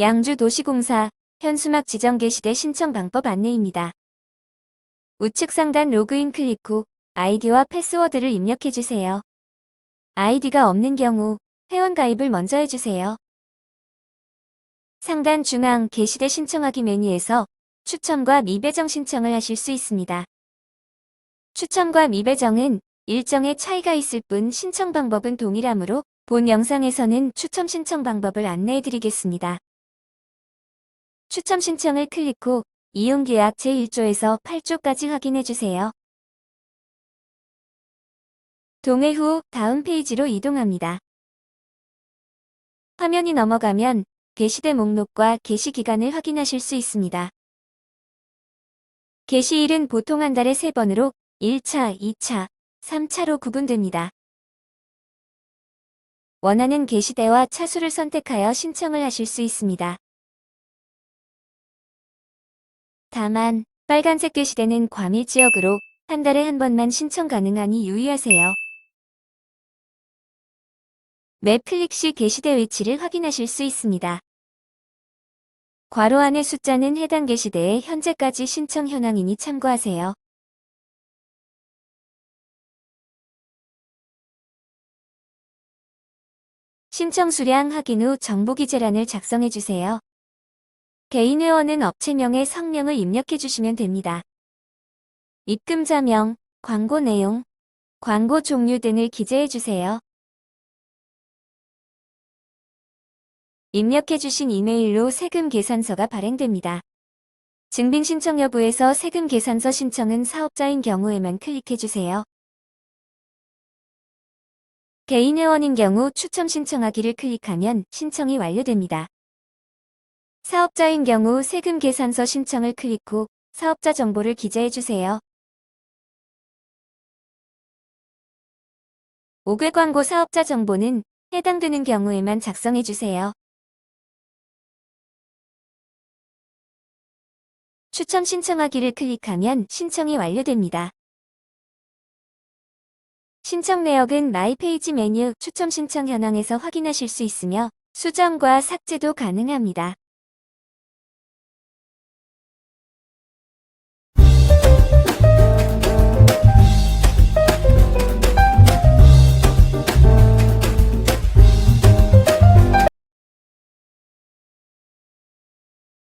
양주도시공사 현수막 지정 게시대 신청 방법 안내입니다. 우측 상단 로그인 클릭 후 아이디와 패스워드를 입력해주세요. 아이디가 없는 경우 회원가입을 먼저 해주세요. 상단 중앙 게시대 신청하기 메뉴에서 추첨과 미배정 신청을 하실 수 있습니다. 추첨과 미배정은 일정의 차이가 있을 뿐 신청 방법은 동일하므로 본 영상에서는 추첨 신청 방법을 안내해 드리겠습니다. 추첨 신청을 클릭 후 이용계약 제1조에서 8조까지 확인해 주세요. 동의 후 다음 페이지로 이동합니다. 화면이 넘어가면 게시대 목록과 게시 기간을 확인하실 수 있습니다. 게시일은 보통 한 달에 3번으로 1차, 2차, 3차로 구분됩니다. 원하는 게시대와 차수를 선택하여 신청을 하실 수 있습니다. 다만 빨간색 게시대는 과밀 지역으로 한 달에 한 번만 신청 가능하니 유의하세요. 맵 클릭 시 게시대 위치를 확인하실 수 있습니다. 괄호 안의 숫자는 해당 게시대의 현재까지 신청 현황이니 참고하세요. 신청 수량 확인 후 정보 기재란을 작성해 주세요. 개인 회원은 업체명의 성명을 입력해 주시면 됩니다. 입금자명, 광고 내용, 광고 종류 등을 기재해 주세요. 입력해 주신 이메일로 세금 계산서가 발행됩니다. 증빙 신청 여부에서 세금 계산서 신청은 사업자인 경우에만 클릭해 주세요. 개인 회원인 경우 추첨 신청하기를 클릭하면 신청이 완료됩니다. 사업자인 경우 세금 계산서 신청을 클릭 후 사업자 정보를 기재해주세요. 5개 광고 사업자 정보는 해당되는 경우에만 작성해주세요. 추첨 신청하기를 클릭하면 신청이 완료됩니다. 신청 내역은 마이 페이지 메뉴 추첨 신청 현황에서 확인하실 수 있으며 수정과 삭제도 가능합니다.